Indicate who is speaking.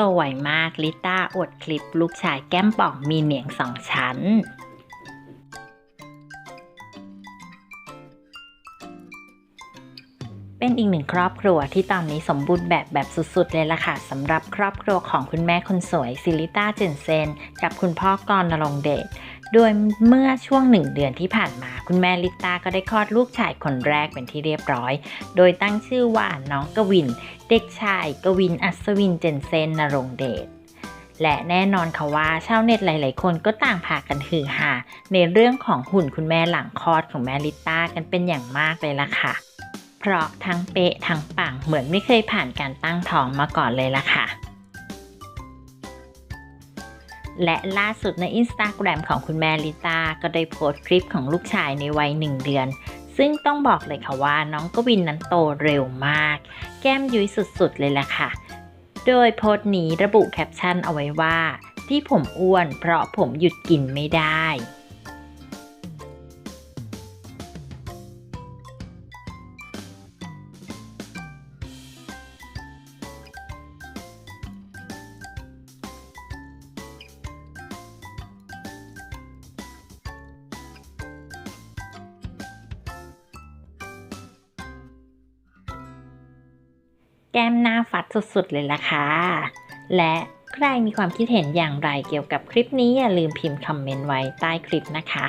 Speaker 1: โตไวมากลิต้าอวดคลิปลูกชายแก้มป่องมีเหนียงสองชั้นเป็นอีกหนึ่งครอบครัวที่ตอนนี้สมบูรณ์แบบแบบสุดๆ เลยล่ะค่ะสำหรับครอบครัวของคุณแม่คนสวยซิลิต้าเจนเซน กับคุณพ่อกรณรงเดช โดยเมื่อช่วงหนึ่งเดือนที่ผ่านมา คุณแม่ลิต้าก็ได้คลอดลูกชายคนแรกเป็นที่เรียบร้อย โดยตั้งชื่อว่าน้องกวิน เด็กชายกวินอัศวินเจนเซนนรงเดชและแน่นอนค่ะว่าชาวเน็ตหลาย ๆ คนก็ต่างพากันฮือฮาในเรื่องของหุ่นคุณแม่หลังคลอดของแม่ลิต้ากันเป็นอย่างมากเลยล่ะค่ะ เพราะทั้งเป๊ะทั้งปังเหมือนไม่เคยผ่านการตั้งท้องมาก่อนเลยล่ะค่ะ และล่าสุดในอินสตาแกรมของคุณแม่ลิต้าก็ได้โพสต์คลิปของลูกชายในวัยหนึ่งเดือน ซึ่งต้องบอกเลยค่ะว่าน้องกวินนั้นโตเร็วมาก แก้มยุ้ยสุดๆเลยล่ะค่ะ โดยโพสต์นี้ระบุแคปชั่นเอาไว้ว่า ที่ผมอ้วนเพราะผมหยุดกินไม่ได้ แก้มหน้าฟัดสุดๆเลยล่ะค่ะ และใครมีความคิดเห็นอย่างไรเกี่ยวกับคลิปนี้อย่าลืมพิมพ์คอมเมนต์ไว้ใต้คลิปนะคะ